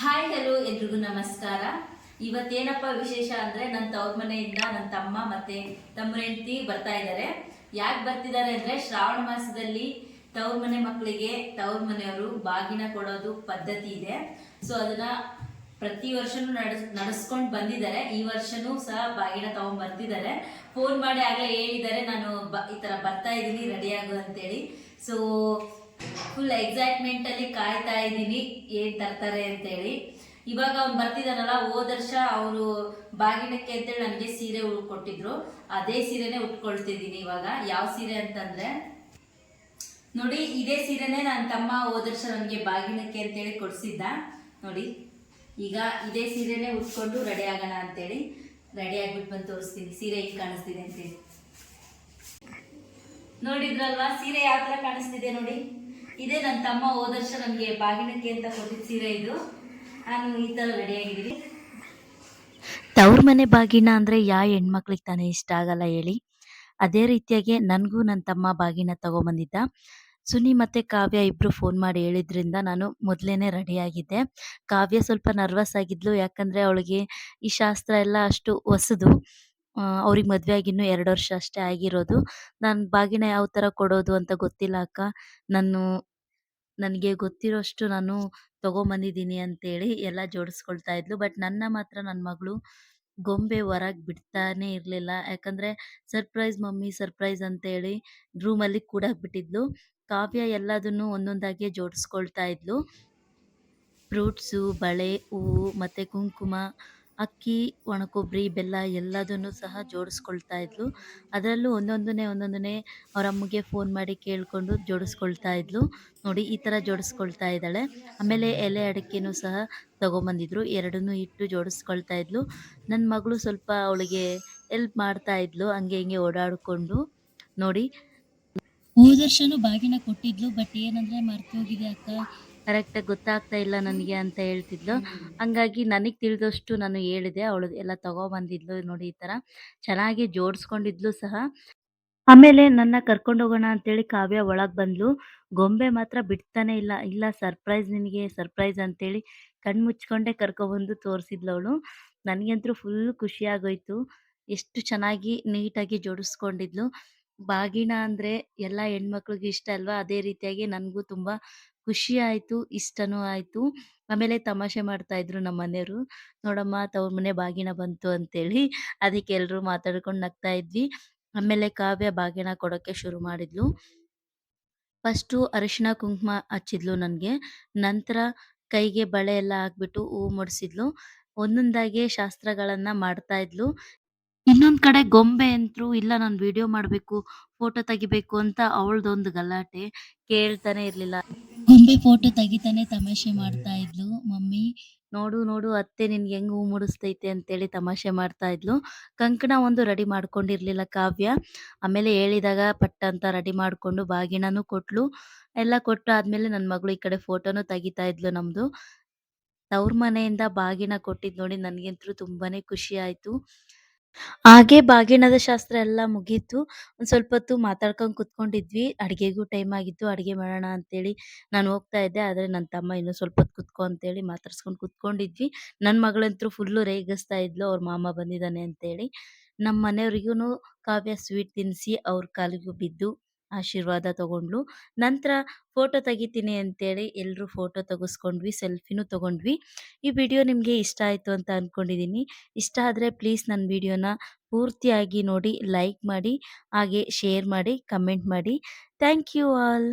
Hi hello ಎಲ್ರಿಗೂ ನಮಸ್ಕಾರ. ಇವತ್ತೇನಪ್ಪ ವಿಶೇಷ ಅಂದ್ರೆ ನನ್ನ ತವ್ರ ಮನೆಯಿಂದ ನನ್ನ ತಮ್ಮ ಮತ್ತೆ ತಮ್ಮ ಹೆಂಡತಿ ಬರ್ತಾ ಇದ್ದಾರೆ ಯಾಕೆ ಬರ್ತಿದ್ದಾರೆ ಅಂದ್ರೆ ಶ್ರಾವಣ ಮಾಸದಲ್ಲಿ ತವ್ರ ಮನೆ ಮಕ್ಕಳಿಗೆ ತವ್ರ ಮನೆಯವರು ಬಾಗಿನ ಕೊಡೋದು ಪದ್ಧತಿ ಇದೆ. ಸೊ ಅದನ್ನ ಪ್ರತಿ ವರ್ಷನೂ ನಡೆಸ್, ನಡೆಸ್ಕೊಂಡು ಬಂದಿದ್ದಾರೆ. ಈ ವರ್ಷನೂ ಸಹ ಬಾಗಿನ ತಗೊಂಡ್ ಬರ್ತಿದ್ದಾರೆ. ಫೋನ್ ಮಾಡಿ ಆಗಲೇ ಹೇಳಿದ್ದಾರೆ. ನಾನು ಬ, ಈ ಥರ ಬರ್ತಾ ಇದ್ದೀನಿ ರೆಡಿ ಆಗು ಅಂತೇಳಿ. ಸೊ ಫುಲ್ ಎಕ್ಸೈಟ್ಮೆಂಟ್ ಅಲ್ಲಿ ಕಾಯ್ತಾ ಇದ್ದೀನಿ, ಏನ್ ತರ್ತಾರೆ ಅಂತೇಳಿ. ಇವಾಗ ಅವ್ನು ಬರ್ತಿದ್ದಾನಲ್ಲ ಹೋದ ವರ್ಷ ಅವರು ಬಾಗಿನಕ್ಕೆ ಅಂತೇಳಿ ನನಗೆ ಸೀರೆ ಉಳ್ಕೊಟ್ಟಿದ್ರು ಅದೇ ಸೀರೆನೇ ಉಟ್ಕೊಳ್ತಿದ್ದೀನಿ ಇವಾಗ. ಯಾವ ಸೀರೆ ಅಂತಂದ್ರೆ, ನೋಡಿ, ಇದೇ ಸೀರೆನೇ ನನ್ನ ತಮ್ಮ ಹೋದ ವರ್ಷ ನನಗೆ ಬಾಗಿನಕ್ಕೆ ಅಂತೇಳಿ ಕೊಡಿಸಿದ್ದ. ನೋಡಿ, ಈಗ ಇದೇ ಸೀರೆನೇ ಉಟ್ಕೊಂಡು ರೆಡಿ ಆಗೋಣ ಅಂತೇಳಿ. ರೆಡಿ ಆಗ್ಬಿಟ್ಟು ಬಂದು ತೋರಿಸ್ತೀನಿ. ಸೀರೆ ಹಿಂಗೆ ಕಾಣಿಸ್ತಿದೆ ಅಂತೇಳಿ. ನೋಡಿದ್ರಲ್ವಾ, ಸೀರೆ ಯಾವ ಥರ ಕಾಣಿಸ್ತಿದೆ ನೋಡಿ. ಇದೇ ನನ್ನ ತಮ್ಮ ಹೋದ ನನಗೆ ಬಾಗಿನಕ್ಕೆ ಅಂತ ಕೊಟ್ಟಿದ್ದ ಸೀರೆ ಇದು. ನಾನು ಈ ಥರ ರೆಡಿ ಆಗಿದ್ದೀನಿ. ತವ್ರ ಮನೆ ಬಾಗಿನ ಅಂದರೆ ಯಾವ ಹೆಣ್ಮಕ್ಳಿಗೆ ತಾನೇ ಇಷ್ಟ ಆಗಲ್ಲ ಹೇಳಿ. ಅದೇ ರೀತಿಯಾಗಿ ನನಗೂ ನನ್ನ ತಮ್ಮ ಬಾಗಿನ ತಗೊಂಬಂದಿದ್ದ. ಸುನಿ ಮತ್ತೆ ಕಾವ್ಯ ಇಬ್ಬರು ಫೋನ್ ಮಾಡಿ ಹೇಳಿದ್ರಿಂದ ನಾನು ಮೊದಲೇ ರೆಡಿ ಆಗಿದ್ದೆ. ಕಾವ್ಯ ಸ್ವಲ್ಪ ನರ್ವಸ್ ಆಗಿದ್ಲು, ಯಾಕಂದರೆ ಅವಳಿಗೆ ಈ ಶಾಸ್ತ್ರ ಎಲ್ಲ ಅಷ್ಟು ಹೊಸದು. ಅವ್ರಿಗೆ ಮದುವೆ ಆಗಿ ಇನ್ನೂ ಎರಡು ವರ್ಷ ಅಷ್ಟೇ ಆಗಿರೋದು. ನಾನು ಬಾಗಿನ ಯಾವ ಥರ ಕೊಡೋದು ಅಂತ ಗೊತ್ತಿಲ್ಲ ಅಕ್ಕ. ನಾನು ನನಗೆ ಗೊತ್ತಿರೋಷ್ಟು ನಾನು ತಗೊಂಬಂದಿದ್ದೀನಿ ಅಂತೇಳಿ ಎಲ್ಲ ಜೋಡಿಸ್ಕೊಳ್ತಾ ಇದ್ಲು. ಬಟ್ ನನ್ನ ಮಾತ್ರ ನನ್ನ ಮಗಳು ಗೊಂಬೆ ಹೊರಗೆ ಬಿಡ್ತಾನೆ ಇರಲಿಲ್ಲ. ಯಾಕಂದರೆ ಸರ್ಪ್ರೈಸ್ ಮಮ್ಮಿ ಸರ್ಪ್ರೈಸ್ ಅಂತೇಳಿ ರೂಮಲ್ಲಿ ಕೂಡಾಕ್ಬಿಟ್ಟಿದ್ಲು. ಕಾವ್ಯ ಎಲ್ಲದನ್ನು ಒಂದೊಂದಾಗಿ ಜೋಡಿಸ್ಕೊಳ್ತಾ ಇದ್ಲು. ಫ್ರೂಟ್ಸು, ಬಳೆ, ಹೂವು ಮತ್ತು ಕುಂಕುಮ ಅಕ್ಕಿ, ಒಣಕೊಬ್ಬರಿ, ಬೆಲ್ಲ ಎಲ್ಲದನ್ನು ಸಹ ಜೋಡಿಸ್ಕೊಳ್ತಾ ಇದ್ಲು. ಅದರಲ್ಲೂ ಒಂದೊಂದನ್ನೇ ಒಂದೊಂದನ್ನೇ ಅವ್ರ ಅಮ್ಮಗೆ ಫೋನ್ ಮಾಡಿ ಕೇಳಿಕೊಂಡು ಜೋಡಿಸ್ಕೊಳ್ತಾ ಇದ್ಲು. ನೋಡಿ, ಈ ಥರ ಜೋಡಿಸ್ಕೊಳ್ತಾ ಇದ್ದಾಳೆ. ಆಮೇಲೆ ಎಲೆ ಅಡಿಕೆನೂ ಸಹ ತೊಗೊಂಬಂದಿದ್ರು. ಎರಡನ್ನೂ ಇಟ್ಟು ಜೋಡಿಸ್ಕೊಳ್ತಾ ಇದ್ಲು. ನನ್ನ ಮಗಳು ಸ್ವಲ್ಪ ಅವಳಿಗೆ ಎಲ್ಪ್ ಮಾಡ್ತಾ ಇದ್ಲು, ಹಂಗೆ ಹಿಂಗೆ ಓಡಾಡಿಕೊಂಡು. ನೋಡಿ, ಹೋದ ವರ್ಷನೂ ಬಾಗಿನ ಕೊಟ್ಟಿದ್ಲು ಬಟ್ ಏನಂದ್ರೆ ಮರ್ತೋಗಿದೆ ಅಕ್ಕ. ಕರೆಕ್ಟಾಗಿ ಗೊತ್ತಾಗ್ತಾ ಇಲ್ಲ ನನಗೆ ಅಂತ ಹೇಳ್ತಿದ್ಲು. ಹಂಗಾಗಿ ನನಗೆ ತಿಳಿದಷ್ಟು ನಾನು ಹೇಳಿದೆ. ಅವಳು ಎಲ್ಲ ತಗೊಬಂದಿದ್ಲು ನೋಡಿ ಈ ಥರ ಚೆನ್ನಾಗಿ ಜೋಡಿಸ್ಕೊಂಡಿದ್ಲು ಸಹ. ಆಮೇಲೆ ನನ್ನ ಕರ್ಕೊಂಡು ಹೋಗೋಣ ಅಂತೇಳಿ ಕಾವ್ಯ ಒಳಗೆ ಬಂದ್ಲು. ಗೊಂಬೆ ಮಾತ್ರ ಬಿಡ್ತಾನೆ ಇಲ್ಲ. ಇಲ್ಲ ಸರ್ಪ್ರೈಸ್ ನಿನಗೆ ಸರ್ಪ್ರೈಸ್ ಅಂತೇಳಿ ಕಣ್ಣು ಮುಚ್ಕೊಂಡೆ ಕರ್ಕೊಬಂದು ತೋರಿಸಿದ್ಲು ಅವಳು. ನನಗಂತೂ ಫುಲ್ ಖುಷಿಯಾಗೋಯ್ತು ಎಷ್ಟು ಚೆನ್ನಾಗಿ ನೀಟಾಗಿ ಜೋಡಿಸ್ಕೊಂಡಿದ್ಲು. ಬಾಗಿನ ಅಂದರೆ ಎಲ್ಲ ಹೆಣ್ಮಕ್ಳಿಗೆ ಇಷ್ಟ ಅಲ್ವಾ? ಅದೇ ರೀತಿಯಾಗಿ ನನಗೂ ತುಂಬ ಖುಷಿ ಆಯ್ತು, ಇಷ್ಟನೂ ಆಯ್ತು. ಆಮೇಲೆ ತಮಾಷೆ ಮಾಡ್ತಾ ಇದ್ರು ನಮ್ಮ ಮನೆಯವರು. ನೋಡಮ್ಮ ತವ್ರ ಮನೆ ಬಾಗಿನ ಬಂತು ಅಂತೇಳಿ ಅದಕ್ಕೆ ಎಲ್ಲರೂ ಮಾತಾಡ್ಕೊಂಡು ನಗ್ತಾ ಇದ್ವಿ. ಆಮೇಲೆ ಕಾವ್ಯ ಬಾಗಿನ ಕೊಡೋಕೆ ಶುರು ಮಾಡಿದ್ಲು. ಫಸ್ಟು ಅರಿಶಿನ ಕುಂಕುಮ ಹಚ್ಚಿದ್ಲು ನನಗೆ. ನಂತರ ಕೈಗೆ ಬಳೆ ಎಲ್ಲ ಹಾಕ್ಬಿಟ್ಟು ಹೂ ಮುಡಿಸಿದ್ಲು. ಒಂದೊಂದಾಗಿ ಶಾಸ್ತ್ರಗಳನ್ನ ಮಾಡ್ತಾ ಇದ್ಲು. ಇನ್ನೊಂದ್ ಕಡೆ ಗೊಂಬೆ ಅಂತ್ರು ಇಲ್ಲ ನಾನು ವಿಡಿಯೋ ಮಾಡ್ಬೇಕು ಫೋಟೋ ತೆಗಿಬೇಕು ಅಂತ ಅವಳದೊಂದು ಗಲಾಟೆ ಕೇಳ್ತಾನೆ ಇರ್ಲಿಲ್ಲ. ಗೊಂಬೆ ಫೋಟೋ ತೆಗಿತಾನೆ ತಮಾಷೆ ಮಾಡ್ತಾ ಇದ್ಲು. ಮಮ್ಮಿ, ನೋಡು ನೋಡು, ಅತ್ತೆ ನಿನ್ಗೆ ಹೆಂಗ್ ಹೂ ಮುಡಿಸ್ತೈತೆ ಅಂತೇಳಿ ತಮಾಷೆ ಮಾಡ್ತಾ ಇದ್ಲು. ಕಂಕಣ ಒಂದು ರೆಡಿ ಮಾಡ್ಕೊಂಡಿರ್ಲಿಲ್ಲ ಕಾವ್ಯ. ಆಮೇಲೆ ಹೇಳಿದಾಗ ಪಟ್ಟ ಅಂತ ರೆಡಿ ಮಾಡ್ಕೊಂಡು ಬಾಗಿಣನು ಕೊಟ್ಲು. ಎಲ್ಲ ಕೊಟ್ಟು ಆದ್ಮೇಲೆ ನನ್ನ ಮಗಳು ಈ ಕಡೆ ಫೋಟೋನು ತೆಗಿತಾ ಇದ್ಲು ನಮ್ದು. ತವ್ರ ಮನೆಯಿಂದ ಬಾಗಿನ ಕೊಟ್ಟಿದ್ ನೋಡಿ ನನಗಂತೂ ತುಂಬಾನೇ ಖುಷಿ ಆಯ್ತು. ಹಾಗೆ ಬಾಗಿಣದ ಶಾಸ್ತ್ರ ಎಲ್ಲ ಮುಗೀತು. ಒಂದ್ ಸ್ವಲ್ಪ ಹೊತ್ತು ಮಾತಾಡ್ಕೊಂಡು ಕುತ್ಕೊಂಡಿದ್ವಿ. ಅಡುಗೆಗೂ ಟೈಮ್ ಆಗಿತ್ತು. ಅಡುಗೆ ಮಾಡೋಣ ಅಂತೇಳಿ ನಾನು ಹೋಗ್ತಾ ಇದ್ದೆ. ಆದ್ರೆ ನನ್ನ ತಮ್ಮ ಇನ್ನು ಸ್ವಲ್ಪ ಹೊತ್ತು ಕುತ್ಕೊ ಅಂತೇಳಿ ಮಾತಾಡ್ಸ್ಕೊಂಡು ಕುತ್ಕೊಂಡಿದ್ವಿ. ನನ್ನ ಮಗಳಂತೂ ಫುಲ್ಲು ರೇಗಿಸ್ತಾ ಇದ್ಲು. ಅವ್ರ ಮಾಮ ಬಂದಿದ್ದಾನೆ ಅಂತೇಳಿ. ನಮ್ಮ ಮನೆಯವ್ರಿಗೂ ಕಾವ್ಯ ಸ್ವೀಟ್ ತಿನ್ನಿಸಿ ಅವ್ರ ಕಾಲಿಗೂ ಬಿದ್ದು ಆಶೀರ್ವಾದ ತಗೊಂಡ್ಲು. ನಂತರ ಫೋಟೋ ತೆಗಿತೀನಿ ಅಂತೇಳಿ ಎಲ್ಲರೂ ಫೋಟೋ ತೆಗೆಸ್ಕೊಂಡ್ವಿ, ಸೆಲ್ಫಿನೂ ತಗೊಂಡ್ವಿ. ಈ ವಿಡಿಯೋ ನಿಮಗೆ ಇಷ್ಟ ಆಯಿತು ಅಂತ ಅಂದ್ಕೊಂಡಿದ್ದೀನಿ ಇಷ್ಟ ಆದರೆ ಪ್ಲೀಸ್ ನನ್ನ ವಿಡಿಯೋನ ಪೂರ್ತಿಯಾಗಿ ನೋಡಿ, ಲೈಕ್ ಮಾಡಿ, ಹಾಗೆ ಶೇರ್ ಮಾಡಿ, ಕಮೆಂಟ್ ಮಾಡಿ. Thank you all.